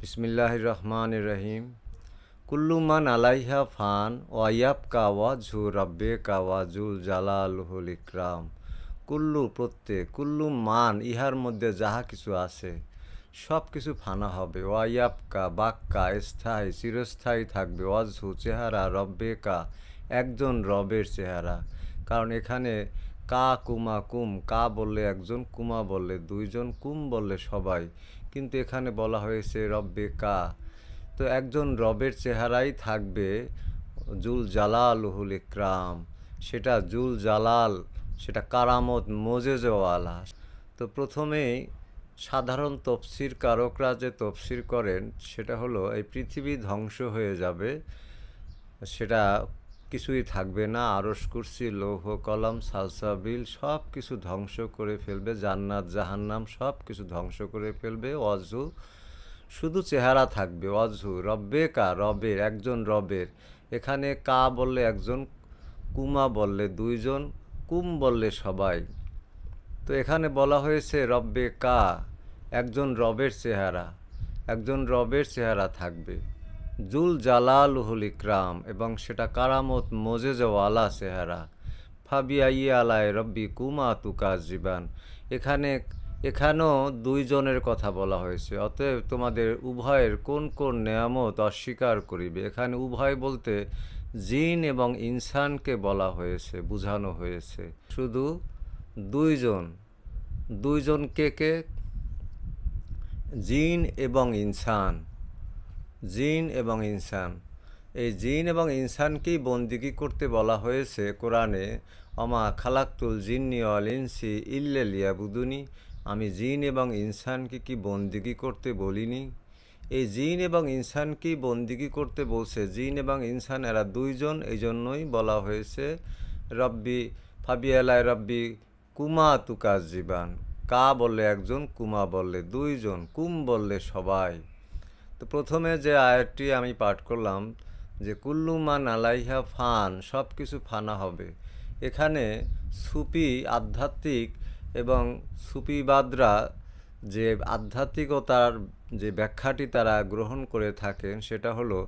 বিসমিল্লাহ রহমান রহিম কুল্লুমান আলাইহা ফান ওয়াইয়াব কাওয়া ঝু রব্বে কাওয়া জুল জালালহুল ইকরাম। কুল্লু প্রত্যেক, কুল্লু মান, ইহার মধ্যে যাহা কিছু আছে সব কিছু ফানা হবে। ওয়াইয়াবকা বাক্কা, স্থায়ী, চিরস্থায়ী থাকবে। অজহু চেহারা রব্বে কা একজন রবের চেহারা। কারণ এখানে কা কুমা কুম, কা বললে একজন, কুমা বললে দুইজন, কুম বললে সবাই। কিন্তু এখানে বলা হয়েছে রব্বে কা। তো একজন রবের চেহারাই থাকবে জুল জালাল জালালহুল ইকরাম। সেটা জুল জালাল, সেটা কারামত মোজেজওয়ালা। তো প্রথমেই সাধারণ তফসির কারকরা যে তফসির করেন, সেটা হলো এই পৃথিবী ধ্বংস হয়ে যাবে, সেটা কিছুই থাকবে না আরস কুরসি, লৌহ কলম সালসাবিল সব কিছু ধ্বংস করে ফেলবে, জান্নাত, জাহান্নাম সব কিছু ধ্বংস করে ফেলবে অজু শুধু চেহারা থাকবে অজু রব্বে কা, রবের, একজন রবের। এখানে কা বললে একজন, কুমা বললে দুইজন, কুম বললে সবাই। তো এখানে বলা হয়েছে রব্বে কা, একজন রবের চেহারা, একজন রবের চেহারা থাকবে। জুল জালালুহুল ইকরাম, এবং সেটা কারামত মোজেজওয়ালা চেহারা। ফাবিয়াই আলায় রব্বি কুমা তুকা জীবান। এখানে, এখানেও দুইজনের কথা বলা হয়েছে। অতএব তোমাদের উভয়ের কোন কোন নেয়ামত অস্বীকার করিবে? এখানে উভয় বলতে জিন এবং ইনসানকে বলা হয়েছে, বুঝানো হয়েছে। শুধু দুইজন দুইজন কে কে? জিন এবং ইনসান। জিন এবং ইনসান। এই জিন এবং ইনসানকেই বন্দিগি করতে বলা হয়েছে কোরআনে, অমা খালাক্তুল জিন্নি অল ইনসি ইল্লেলিয়া বুদুনি আমি জিন এবং ইনসানকে কি বন্দিগি করতে বলিনি? এই জিন এবং ইনসানকেই বন্দিগি করতে বলছে জিন এবং ইনসান, এরা দুইজন এই জন্যই বলা হয়েছে, রব্বি ফাবিয়ালায় রব্বি কুমা তুকাজ জীবান কা বললে একজন, কুমা বললে দুইজন, কুম বললে সবাই তো প্রথমে যে আয়াতটি আমি পাঠ করলাম যে কুল্লুমান আলাইহা ফান সব কিছু ফানা হবে। এখানে সুপি আধ্যাত্মিক এবং সুপিবাদরা যে আধ্যাত্মিকতার যে ব্যাখ্যাটি তারা গ্রহণ করে থাকেন, সেটা হলো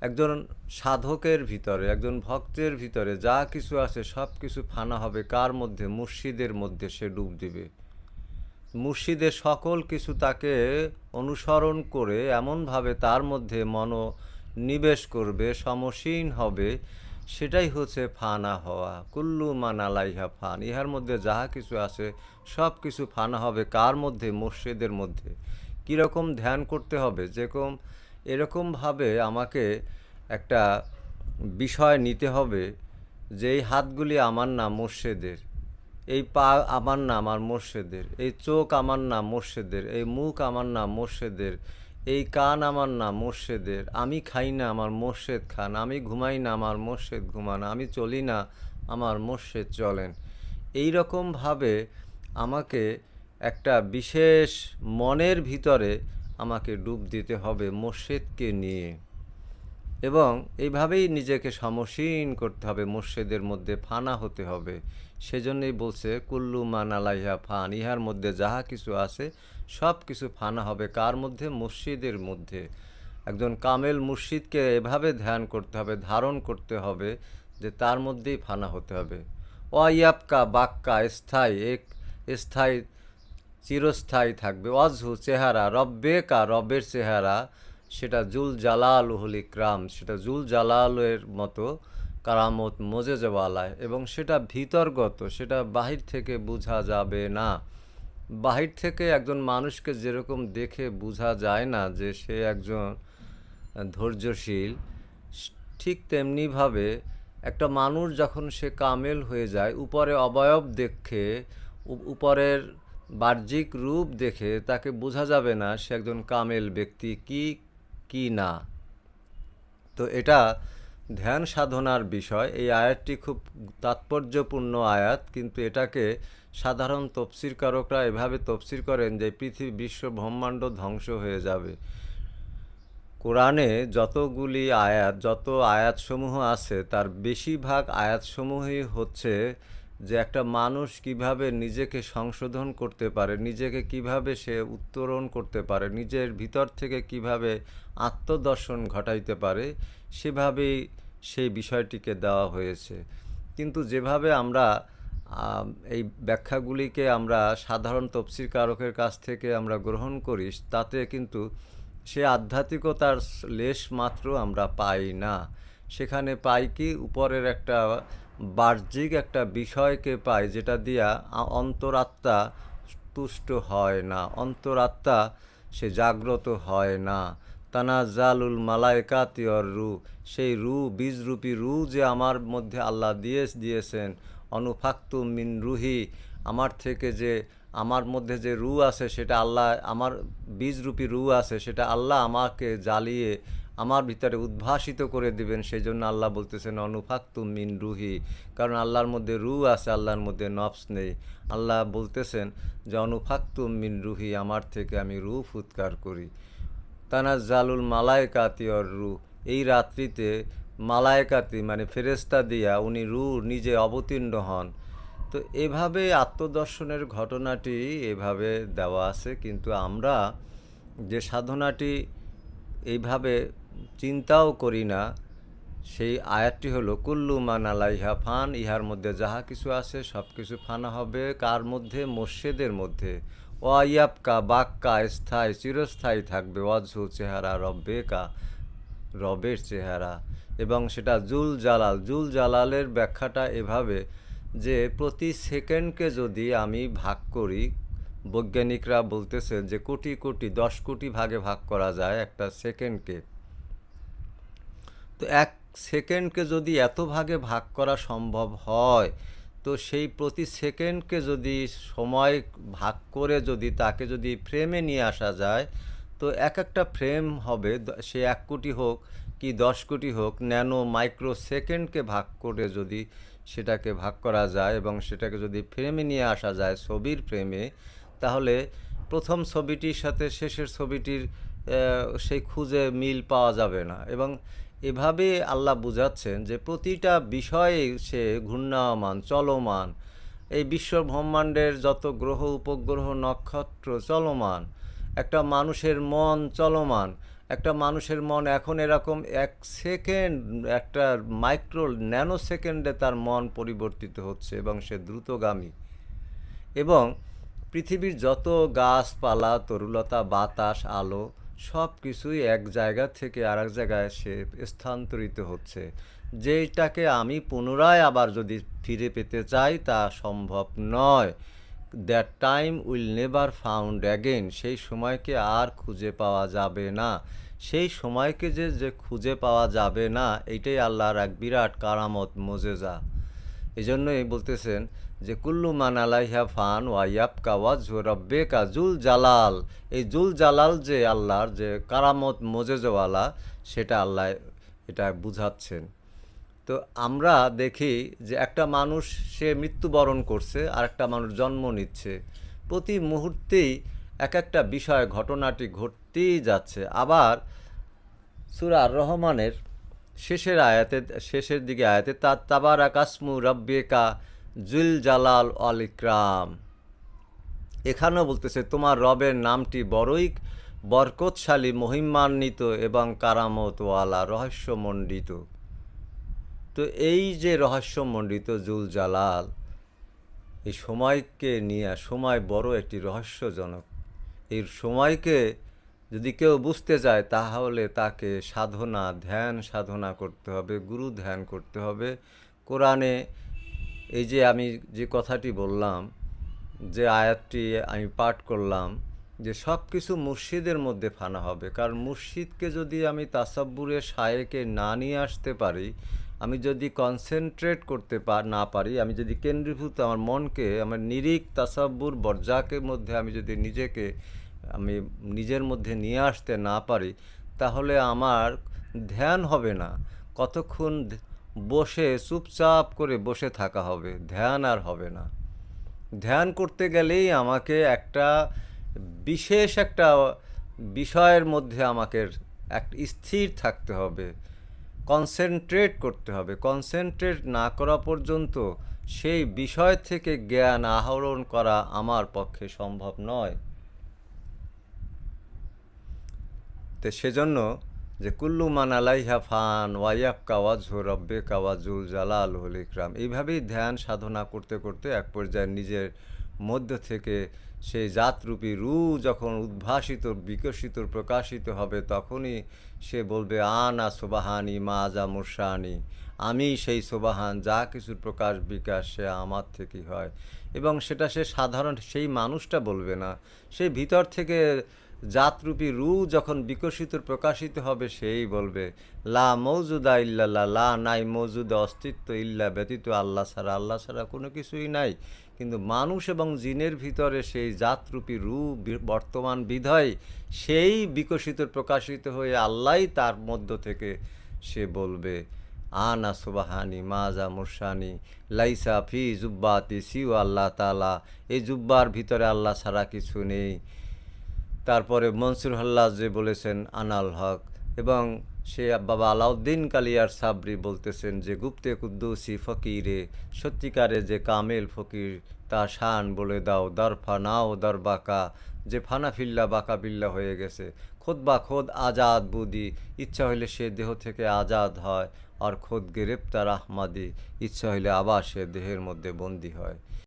একজন সাধকের ভিতরে, একজন ভক্তের ভিতরে যা কিছু আছে সব কিছু ফানা হবে। কার মধ্যে? মুর্শিদের মধ্যে সে ডুব দিবে। মুর্শিদের সকল কিছু তাকে অনুসরণ করে এমনভাবে তার মধ্যে মনোনিবেশ করবে, সমসীন হবে, সেটাই হচ্ছে ফানা হওয়া। কুল্লু মান আলাইহা ফান। ইহার মধ্যে যাহা কিছু আছে, সব কিছু ফানা হবে কার মধ্যে? মুর্শিদের মধ্যে। কীরকম ধ্যান করতে হবে? যেরকম, এরকমভাবে আমাকে একটা বিষয় নিতে হবে যে এই হাতগুলি আমার না মোর্শেদের। এই পা আমার নাম আমার মোর্শেদের, এই চোখ আমার নাম মোর্শেদের, এই মুখ আমার নাম মোর্শেদের, এই কান আমার নাম মোর্শেদের, আমি খাই না আমার মোর্শেদ খান, আমি ঘুমাই না আমার মোর্শেদ ঘুমান, আমি চলি না আমার মোর্শেদ চলেন। এই রকমভাবে আমাকে একটা বিশেষ মনের ভিতরে আমাকে ডুব দিতে হবে মোর্শেদকে নিয়ে। এবং এইভাবেই নিজেকে সমসীন করতে হবে, মোর্শেদের মধ্যে ফানা হতে হবে। সেজন্যই বলছে, কুল্লু মান আলাইহা ফান ইহার মধ্যে যাহা কিছু আছে, সব কিছু ফানা হবে। কার মধ্যে? মুর্শিদের মধ্যে। একজন কামেল মুর্শিদকে এভাবে ধ্যান করতে হবে, ধারণ করতে হবে, যে তার মধ্যেই ফানা হতে হবে। অয়াবকা বাক্কা স্থায়ী, এক স্থায়ী, চিরস্থায়ী থাকবে। অজহু চেহারা, রব্বে কা রবের চেহারা সেটা জুল জালালুহুল ইকরাম, সেটা জুল জালালের মতো কারামত মোজেজওয়ালায় এবং সেটা ভিতরগত, সেটা বাহির থেকে বোঝা যাবে না। বাহির থেকে একজন মানুষকে যেরকম দেখে বোঝা যায় না যে সে একজন ধৈর্যশীল, ঠিক তেমনিভাবে একটা মানুষ যখন সে কামেল হয়ে যায়, উপরে অবয়ব দেখে উপরের বাহ্যিক রূপ দেখে তাকে বোঝা যাবে না সে একজন কামেল ব্যক্তি কি কি না? তো এটা ধ্যান সাধনার বিষয়। এই আয়াতটি খুব তাৎপর্যপূর্ণ আয়াত, কিন্তু এটাকে সাধারণ তফসিরকারকরা এভাবে তফসির করেন যে পৃথিবী, বিশ্ব ব্রহ্মাণ্ড ধ্বংস হয়ে যাবে। কোরআনে যতগুলি আয়াত, যত আয়াতসমূহ আছে, তার বেশিরভাগ আয়াতসমূহই হচ্ছে যে একটা মানুষ কীভাবে নিজেকে সংশোধন করতে পারে, নিজেকে কীভাবে সে উত্তরণ করতে পারে, নিজের ভিতর থেকে কীভাবে আত্মদর্শন ঘটাইতে পারে, সেভাবেই সেই বিষয়টিকে দেওয়া হয়েছে। কিন্তু যেভাবে আমরা এই ব্যাখ্যাগুলিকে আমরা সাধারণ তফসির কারকের কাছ থেকে আমরা গ্রহণ করি, তাতে কিন্তু সে আধ্যাত্মিকতার লেশ মাত্র আমরা পাই না। সেখানে পাই কি? উপরের একটা বাহ্যিক একটা বিষয়কে পাই যেটা দিয়া অন্তরাত্মা তুষ্ট হয় না, অন্তরাত্মা সে জাগ্রত হয় না। তানা জালুল তানাজালুল মালায়কাতিয়র রু সেই রু বীজরূপী রু যে আমার মধ্যে আল্লাহ দিয়ে দিয়েছেন। অনুফাক্তু মিন রুহি, আমার থেকে যে, আমার মধ্যে যে রু আছে, সেটা আল্লাহ, আমার বীজরূপী রু আছে, সেটা আল্লাহ আমাকে জ্বালিয়ে আমার ভিতরে উদ্ভাসিত করে দিবেন সেই জন্য আল্লাহ বলতেছেন অনুফাক্তু মিন রুহি। কারণ আল্লাহর মধ্যে রু আছে, আল্লাহর মধ্যে নফস নেই। আল্লাহ বলতেছেন যে অনুফাক্তু মিন রুহি, আমার থেকে আমি রু ফুৎকার করি। তানাজ্জালুল মালায়কাতি অর রু এই রাত্রিতে মালায়কাতি মানে ফেরেস্তা দিয়া উনি রু নিজে অবতীর্ণ হন। তো এভাবে আত্মদর্শনের ঘটনাটি এভাবে দেওয়া আছে, কিন্তু আমরা যে সাধনাটি এইভাবে চিন্তাও করি না। সেই আয়াতটি হলো, কুল্লু মান আলাইহা ফান ইহার মধ্যে যাহা কিছু আছে সব কিছু ফানা হবে। কার মধ্যে? মসজিদের মধ্যে। ওয়াইয়াবকা বাক্কা স্থায়ী, চিরস্থায়ী থাকবে অজহু চেহারা রব্বেকা, রবের চেহারা। এবং সেটা জুল জালাল। জুল জালালের ব্যাখ্যাটা এভাবে, যে প্রতি সেকেন্ডকে যদি আমি ভাগ করি, বৈজ্ঞানিকরা বলতেছেন যে কোটি কোটি, দশ কোটি ভাগে ভাগ করা যায় একটা সেকেন্ডকে। তো এক সেকেন্ডকে যদি এত ভাগে ভাগ করা সম্ভব হয়, তো সেই প্রতি সেকেন্ডকে যদি সময় ভাগ করে যদি তাকে যদি ফ্রেমে নিয়ে আসা যায়, তো এক একটা ফ্রেম হবে সে এক কোটি হোক কি দশ কোটি হোক, ন্যানো মাইক্রো সেকেন্ডকে ভাগ করে যদি সেটাকে ভাগ করা যায় এবং সেটাকে যদি ফ্রেমে নিয়ে আসা যায় ছবির ফ্রেমে তাহলে প্রথম ছবিটির সাথে শেষের ছবিটির সেই খুঁজে মিল পাওয়া যাবে না এবং এভাবে আল্লাহ বুঝাচ্ছেন যে প্রতিটা বিষয়ে সে ঘূর্ণায়মান, চলমান। এই বিশ্ব ব্রহ্মাণ্ডের যত গ্রহ, উপগ্রহ, নক্ষত্র চলমান। একটা মানুষের মন চলমান। একটা মানুষের মন এখন এরকম এক সেকেন্ড, একটা মাইক্রো ন্যানো সেকেন্ডে তার মন পরিবর্তিত হচ্ছে এবং সে দ্রুতগামী। এবং পৃথিবীর যত গাছপালা, তরুলতা, বাতাস, আলো সব কিছুই এক জায়গা থেকে আরেক জায়গায় সে স্থানান্তরিত হচ্ছে। যেটাকে আমি পুনরায় আবার যদি ফিরে পেতে চাই, তা সম্ভব নয়। That time will never found again সেই সময়কে আর খুঁজে পাওয়া যাবে না। সেই সময়কে যে যে খুঁজে পাওয়া যাবে না, এটাই আল্লাহর এক বিরাট কারামত, মোজেজা। এই জন্যই বলতেছেন যে কুল্লু মান আলাইহা ফান ওয়াইয়াবকা ওয়াজহু রব্বেকা জুল জালাল। এই জুল জালাল যে আল্লাহর যে কারামত মোজেজওয়ালা, সেটা আল্লাহ এটা বুঝাচ্ছেন। তো আমরা দেখি যে একটা মানুষ, সে মৃত্যুবরণ করছে আর একটা মানুষ জন্ম নিচ্ছে। প্রতি মুহূর্তেই এক একটা বিষয়, ঘটনাটি ঘটতেই যাচ্ছে। আবার সুরা আর রহমানের শেষের আয়াতে, শেষের দিকে আয়াতে তার তাবার আকাসমু রব্বেকা জুল জালাল অল ইকরাম। এখানেও বলতেছে, তোমার রবের নামটি বড়ই বরকতশালী, মহিমান্বিত এবং কারামতওয়ালা, রহস্যমণ্ডিত। তো এই যে রহস্যমণ্ডিত জুল জালাল এই সময়কে নিয়ে, সময় বড় একটি রহস্যজনক। এই সময়কে যদি কেউ বুঝতে চায়, তাহলে তাকে সাধনা, ধ্যান সাধনা করতে হবে, গুরু ধ্যান করতে হবে। কোরআনে এই যে আমি যে কথাটি বললাম, যে আয়াতটি আমি পাঠ করলাম, যে সব কিছু মুর্শিদের মধ্যে ফানা হবে। কারণ মুর্শিদকে যদি আমি তাসাব্বুরের সায়েকে না নিয়ে আসতে পারি, আমি যদি কনসেন্ট্রেট করতে না পারি, আমি যদি কেন্দ্রীভূত আমার মনকে, আমার নিরিক তাসাব্বুর বর্জাকের মধ্যে আমি যদি নিজেকে, আমি নিজের মধ্যে নিয়ে আসতে না পারি, তাহলে আমার ধ্যান হবে না। কতক্ষণ বসে চুপচাপ করে বসে থাকা হবে, ধ্যান আর হবে না। ধ্যান করতে গেলেই আমাকে একটা বিশেষ একটা বিষয়ের মধ্যে আমাকে এক স্থির থাকতে হবে কনসেন্ট্রেট করতে হবে। কনসেন্ট্রেট না করা পর্যন্ত সেই বিষয় থেকে জ্ঞান আহরণ করা আমার পক্ষে সম্ভব নয়। তো সেজন্য যে কুল্লু মান আলাইহা ফান ওয়াইয়াব কাওয়াজহু রব্বে কাওয়াজুল জালাল হল ইকরাম। এইভাবেই ধ্যান সাধনা করতে করতে এক পর্যায়ে নিজের মধ্য থেকে সেই জাতরূপী রু যখন উদ্ভাসিত, বিকশিত, প্রকাশিত হবে তখনই সে বলবে, আনা সোবাহানি মাজা মুরসানি আমি সেই সোবাহান, যা কিছুর প্রকাশ বিকাশ সে আমার থেকেই হয়। এবং সেটা সে সাধারণ, সেই মানুষটা বলবে না। সেই ভিতর থেকে জাতরূপী রু যখন বিকশিত, প্রকাশিত হবে, সেই বলবে, লা মৌজুদা ইল্লাল্লাহ লা নাই মৌজুদা অস্তিত্ব ইল্লা ব্যতীত আল্লাহ ছাড়া আল্লাহ ছাড়া কোনো কিছুই নাই। কিন্তু মানুষ এবং জিনের ভিতরে সেই জাতরূপী রু বর্তমান বিধয়, সেই বিকশিত, প্রকাশিত হয়ে আল্লাহই তার মধ্য থেকে সে বলবে, আনা সুবাহানি, মাজা মুরসানি, লাইসা ফি জুব্বাতি সিউ আল্লাহ তালা এই জুব্বার ভিতরে আল্লাহ ছাড়া কিছু নেই। তারপরে মনসুর হাল্লাজ যে বলেছেন, আনাল হক। এবং সে বাবা আলাউদ্দিন কালিয়ার সাবরি বলতেছেন যে, গুপ্তে কুদ্দুসি ফকিরে, সত্যিকারে যে কামেল ফকির, তা শান বলে দাও, দরফা নাও দরবাকা, যে ফানাফিল্লা বাকা বিল্লা হয়ে গেছে। খোদ বা খোদ আজাদ বুদি, ইচ্ছা হইলে সে দেহ থেকে আজাদ হয়, আর খোদ গ্রেপ্তার আহমাদি, ইচ্ছা হইলে আবার সে দেহের মধ্যে বন্দী হয়।